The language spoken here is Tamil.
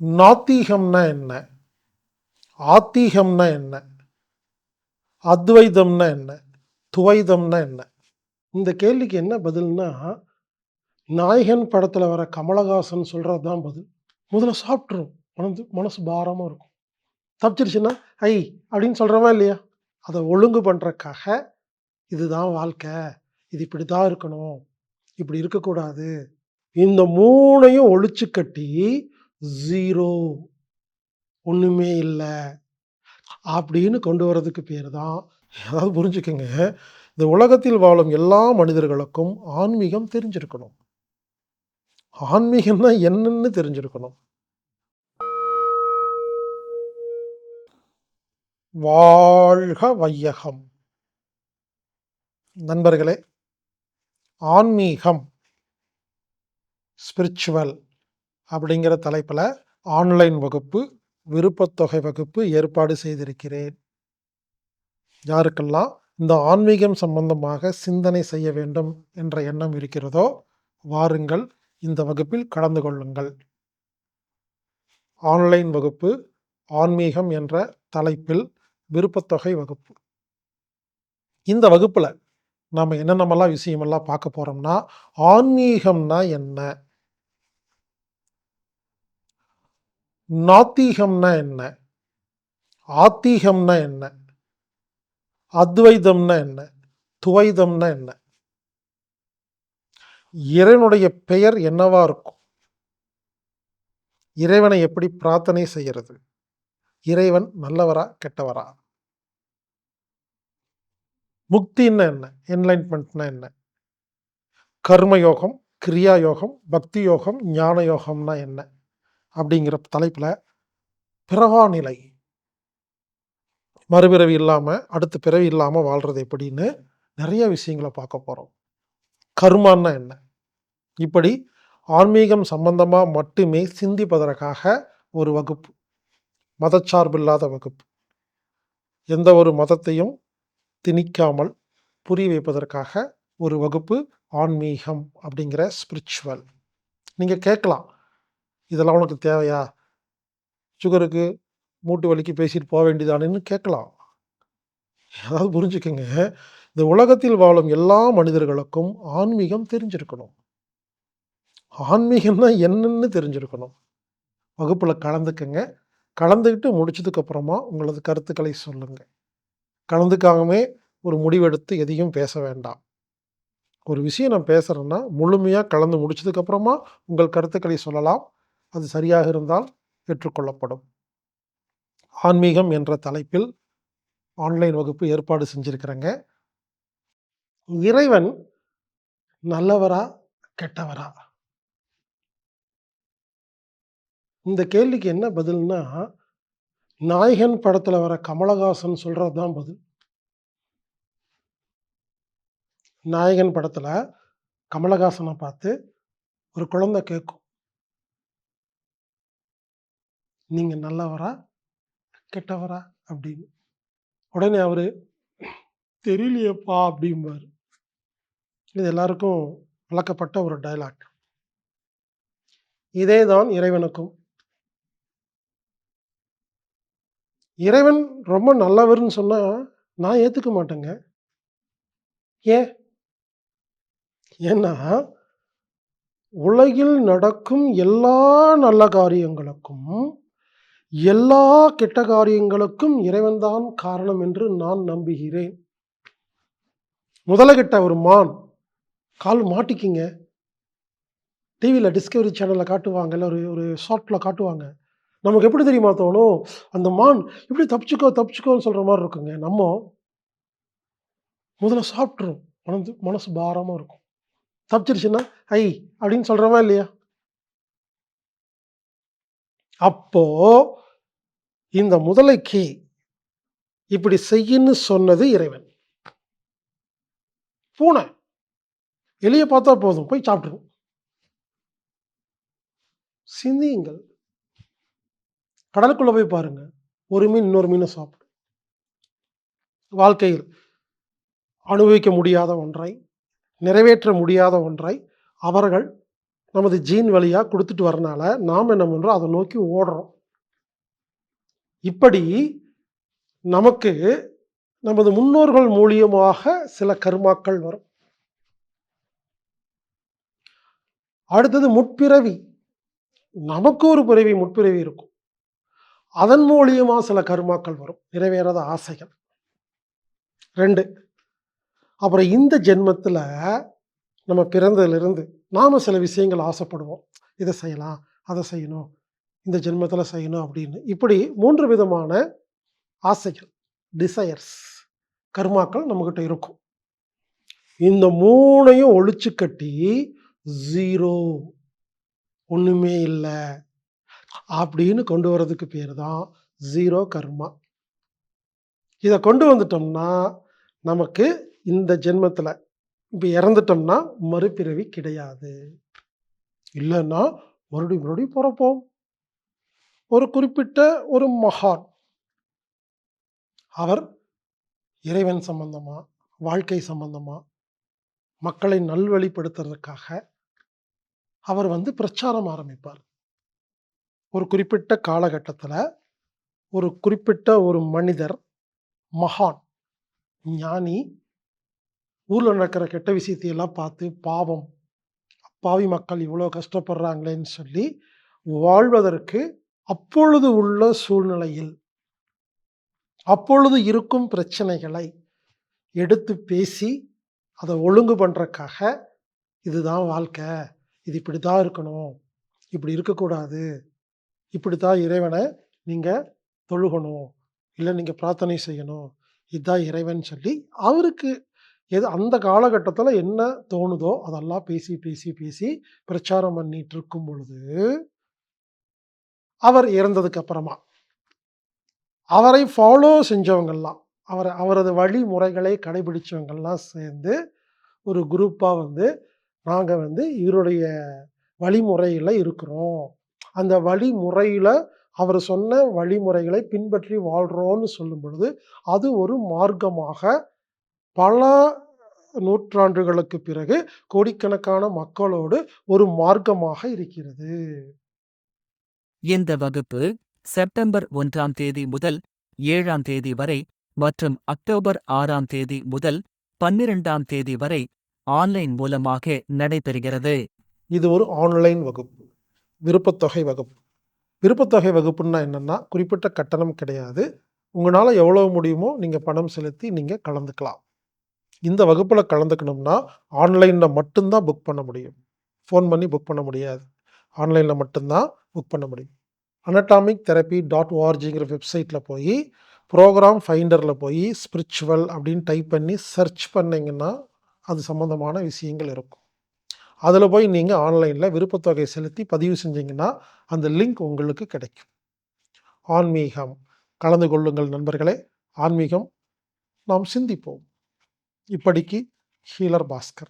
நாத்திகம்னா என்ன? ஆத்தீகம்னா என்ன? அத்வைதம்னா என்ன? துவைதம்னா என்ன? இந்த கேள்விக்கு என்ன பதில்னா நாயகன் படத்தில் வர கமலஹாசன் சொல்கிறது தான் பதில். முதல்ல சாப்பிட்ரும் மனது மனசு பாரமாக இருக்கும். தப்பிச்சிருச்சுன்னா ஐ அப்படின்னு சொல்கிறவா இல்லையா? அதை ஒழுங்கு பண்ணுறக்காக இதுதான் வாழ்க்கை. இது இப்படி தான் இருக்கணும். இப்படி இருக்கக்கூடாது. இந்த மூணையும் ஒழிச்சு கட்டி ஜீரோ ஒன்றுமே இல்லை. அப்படின்னு கொண்டு வரதுக்கு பேர் தான். அதாவது புரிஞ்சுக்கங்க. இந்த உலகத்தில் வாழும் எல்லா மனிதர்களுக்கும் ஆன்மீகம் தெரிஞ்சிருக்கணும். ஆன்மீகம்னா என்னன்னு தெரிஞ்சிருக்கணும். வாழ்க வையகம். நண்பர்களே ஆன்மீகம் ஸ்பிரிச்சுவல் அப்படிங்கிற தலைப்பில் ஆன்லைன் வகுப்பு விருப்பத்தொகை வகுப்பு ஏற்பாடு செய்திருக்கிறேன். யாருக்கெல்லாம் இந்த ஆன்மீகம் சம்பந்தமாக சிந்தனை செய்ய வேண்டும் என்ற எண்ணம் இருக்கிறதோ வாருங்கள் இந்த வகுப்பில் கலந்து கொள்ளுங்கள். ஆன்லைன் வகுப்பு ஆன்மீகம் என்ற தலைப்பில் விருப்பத்தொகை வகுப்பு. இந்த வகுப்பில் நாம் என்னென்னமெல்லாம் விஷயமெல்லாம் பார்க்க போகிறோம்னா ஆன்மீகம்னா என்ன? நாத்தீகம்னா என்ன? ஆத்தீகம்னா என்ன? அத்வைதம்னா என்ன? துவைதம்னா என்ன? இறைவனுடைய பெயர் என்னவா இருக்கும்? இறைவனை எப்படி பிரார்த்தனை செய்கிறது? இறைவன் நல்லவரா கெட்டவரா? முக்தின்னா என்ன? என்லைன்மெண்ட்னா என்ன? கர்மயோகம் கிரியா யோகம் பக்தி யோகம் ஞான யோகம்னா என்ன? அப்படிங்கிற தலைப்பில் பிறவா நிலை. மறுபிறவி இல்லாமல் அடுத்த பிறவி இல்லாமல் வாழ்கிறது எப்படின்னு நிறைய விஷயங்களை பார்க்க போகிறோம் கர்மான்னா என்ன? இப்படி ஆன்மீகம் சம்பந்தமாக மட்டுமே சிந்திப்பதற்காக ஒரு வகுப்பு. மதச்சார்பில்லாத வகுப்பு. எந்த ஒரு மதத்தையும் திணிக்காமல் புரிய வைப்பதற்காக ஒரு வகுப்பு ஆன்மீகம் அப்படிங்கிற ஸ்பிரிச்சுவல் நீங்கள் கேட்கலாம். இதெல்லாம் உனக்கு தேவையா? சுகருக்கு மூட்டு வலிக்கு பேசிட்டு போக வேண்டியதானேன்னு கேட்கலாம். அதாவது புரிஞ்சுக்கோங்க. இந்த உலகத்தில் வாழும் எல்லா மனிதர்களுக்கும் ஆன்மீகம் தெரிஞ்சிருக்கணும். ஆன்மீகம்னா என்னன்னு தெரிஞ்சிருக்கணும். வகுப்பில் கலந்துக்கங்க. கலந்துக்கிட்டு முடிச்சதுக்கு அப்புறமா உங்களது கருத்துக்களை சொல்லுங்க. கலந்துக்காகவே ஒரு முடிவெடுத்து எதையும் பேச வேண்டாம். ஒரு விஷயம் நான் பேசுகிறேன்னா முழுமையாக கலந்து முடிச்சதுக்கப்புறமா உங்கள் கருத்துக்களை சொல்லலாம். அது சரியாக இருந்தால் ஏற்றுக்கொள்ளப்படும் ஆன்மீகம் என்ற தலைப்பில் ஆன்லைன் வகுப்பு ஏற்பாடு செஞ்சுருக்கிறேங்க. இறைவன் நல்லவரா கெட்டவரா? இந்த கேள்விக்கு என்ன பதில்னா நாயகன் படத்தில் வர கமலஹாசன் சொல்கிறது தான் பதில். நாயகன் படத்தில் கமலஹாசனை பார்த்து ஒரு குழந்தை கேட்கும் நீங்கள் நல்லவரா கெட்டவரா அப்படின்னு. உடனே அவர் தெரியலையேப்பா அப்படிம்பார். இது எல்லாருக்கும் வளர்க்கப்பட்ட ஒரு டைலாக் இதே தான் இறைவனுக்கும். இறைவன் ரொம்ப நல்லவர்னு சொன்னால் நான் ஏற்றுக்க மாட்டேங்க. ஏன்? ஏன்னா உலகில் நடக்கும் எல்லா நல்ல காரியங்களுக்கும் எல்லா கெட்ட காரியங்களுக்கும் இறைவன்தான் காரணம் என்று நான் நம்புகிறேன். முதல்ல கெட்ட ஒரு மான் கால் மாட்டிக்கிங்க. டிவியில் டிஸ்கவரி சேனலில் காட்டுவாங்க இல்லை ஒரு ஒரு ஷார்ட்டில் காட்டுவாங்க. நமக்கு எப்படி தெரியுமா தோணும்? அந்த மான் இப்படி தப்பிச்சுக்கோ தப்பிச்சுக்கோன்னு சொல்கிற மாதிரி இருக்குங்க. நம்ம முதல்ல சாப்பிட்ரும் மனது மனசு பாரமாக இருக்கும். தப்பிச்சிருச்சுன்னா ஐ! அப்படின்னு சொல்கிறவா இல்லையா? அப்போ இந்த முதலைக்கு இப்படி செய்யின்னு சொன்னது இறைவன். பூனை. எளிய பார்த்தா போதும் போய் சாப்பிட்டுரும். சிந்தியுங்கள். கடலுக்குள்ள போய் பாருங்க. ஒரு மீன் இன்னொரு மீனை சாப்பிடும். வாழ்க்கையில் அனுபவிக்க முடியாத ஒன்றை நிறைவேற்ற முடியாத ஒன்றை அவர்கள் நமது ஜீன் வழியாக கொடுத்துட்டு வரனால, நாம் என்ன பண்ணுறோம் அதை நோக்கி ஓடுறோம். இப்படி நமக்கு நமது முன்னோர்கள் மூலியமாக சில கர்மாக்கள் வரும். அடுத்தது முற்பிறவி. நமக்கு ஒரு பிறவி, முற்பிறவி இருக்கும். அதன் மூலியமாக சில கர்மாக்கள் வரும். நிறைவேறாத ஆசைகள். ரெண்டு அப்புறம் இந்த ஜென்மத்தில் நம்ம பிறந்ததுலேருந்து நாம் சில விஷயங்கள் ஆசைப்படுவோம். இதை செய்யலாம், அதை செய்யணும், இந்த ஜென்மத்தில் செய்யணும் அப்படின்னு. இப்படி மூன்று விதமான ஆசைகள், டிசையர்ஸ் கர்மாக்கள் நம்மக்கிட்ட இருக்கும். இந்த மூணையும் ஒழிச்சு கட்டி ஜீரோ ஒன்றுமே இல்லை அப்படின்னு கொண்டு வர்றதுக்கு பேர் தான் ஜீரோ கர்மா. இதை கொண்டு வந்துட்டோம்னா, நமக்கு இந்த ஜென்மத்தில் இப்போ இறந்துட்டோம்னா மறுபிறவி கிடையாது. இல்லைன்னா மறுபடியும் மறுபடியும் பிறப்போம் ஒரு குறிப்பிட்ட ஒரு மகான். அவர் இறைவன் சம்பந்தமா, வாழ்க்கை சம்பந்தமா, மக்களை நல்வழிப்படுத்துறதுக்காக அவர் வந்து பிரச்சாரம் ஆரம்பிப்பார். ஒரு குறிப்பிட்ட காலகட்டத்தில் ஒரு குறிப்பிட்ட ஒரு மனிதர், மகான், ஞானி, ஊரில் நடக்கிற கெட்ட விஷயத்தையெல்லாம் பார்த்து, பாவம், அப்பாவி மக்கள் இவ்வளோ கஷ்டப்படுறாங்களேன்னு சொல்லி, வாழ்வதற்கு அப்பொழுது உள்ள சூழ்நிலையில் அப்பொழுது இருக்கும் பிரச்சனைகளை எடுத்து பேசி, அதை ஒழுங்கு பண்ணுறக்காக இதுதான் வாழ்க்கை. இது இப்படி தான் இருக்கணும். இப்படி இருக்கக்கூடாது. இப்படி தான் இறைவனை நீங்கள் தொழுகணும். இல்லை நீங்கள் பிரார்த்தனை செய்யணும். இதுதான் இறைவன் சொல்லி, அவருக்கு எது அந்த காலகட்டத்தில் என்ன தோணுதோ, அதெல்லாம் பேசி, பேசி, பேசி பிரச்சாரம் பண்ணிட்டு இருக்கும் பொழுது அவர் இறந்ததுக்கு அப்புறமா, அவரை ஃபாலோ செஞ்சவங்கள்லாம் அவரை அவரது வழிமுறைகளை கடைபிடிச்சவங்கலாம் சேர்ந்து, ஒரு குரூப்பாக வந்து, நாங்கள் வந்து இவருடைய வழிமுறையில் இருக்கிறோம். அந்த வழிமுறையில் அவர் சொன்ன வழிமுறைகளை பின்பற்றி வாழ்கிறோன்னு சொல்லும் பொழுது, அது ஒரு மார்க்கமாக பல நூற்றாண்டுகளுக்கு பிறகு கோடிக்கணக்கான மக்களோடு ஒரு மார்க்கமாக இருக்கிறது. இந்த வகுப்பு செப்டம்பர் 1ஆம் தேதி முதல் 7ஆம் தேதி வரை மற்றும் அக்டோபர் 6ஆம் தேதி முதல் 12ஆம் தேதி வரை ஆன்லைன் மூலமாக நடைபெறுகிறது. இது ஒரு ஆன்லைன் வகுப்பு. விருப்பத்தொகை வகுப்பு. விருப்பத்தொகை வகுப்புன்னா என்னன்னா, குறிப்பிட்ட கட்டணம் கிடையாது. உங்கனால எவ்வளவு முடியுமோ நீங்க பணம் செலுத்தி நீங்க கலந்துக்கலாம். இந்த வகுப்பில் கலந்துக்கணும்னா, ஆன்லைனில் மட்டும்தான் புக் பண்ண முடியும். ஃபோன் பண்ணி புக் பண்ண முடியாது. ஆன்லைனில் மட்டும்தான் புக் பண்ண முடியும். அனடாமிக் தெரபி டாட் ஓஆர்ஜிங்கிற வெப்சைட்டில் போய் ப்ரோக்ராம் ஃபைண்டரில் போய் ஸ்பிரிச்சுவல் அப்படின்னு டைப் பண்ணி சர்ச் பண்ணிங்கன்னா அது சம்மந்தமான விஷயங்கள் இருக்கும். அதில் போய் நீங்கள் ஆன்லைனில் விருப்பத்தொகை செலுத்தி பதிவு செஞ்சீங்கன்னா, அந்த லிங்க் உங்களுக்கு கிடைக்கும். ஆன்மீகம் கலந்து கொள்ளுங்கள் நண்பர்களே. ஆன்மீகம் நாம் சிந்திப்போம். इपड़की हीलर भास्कर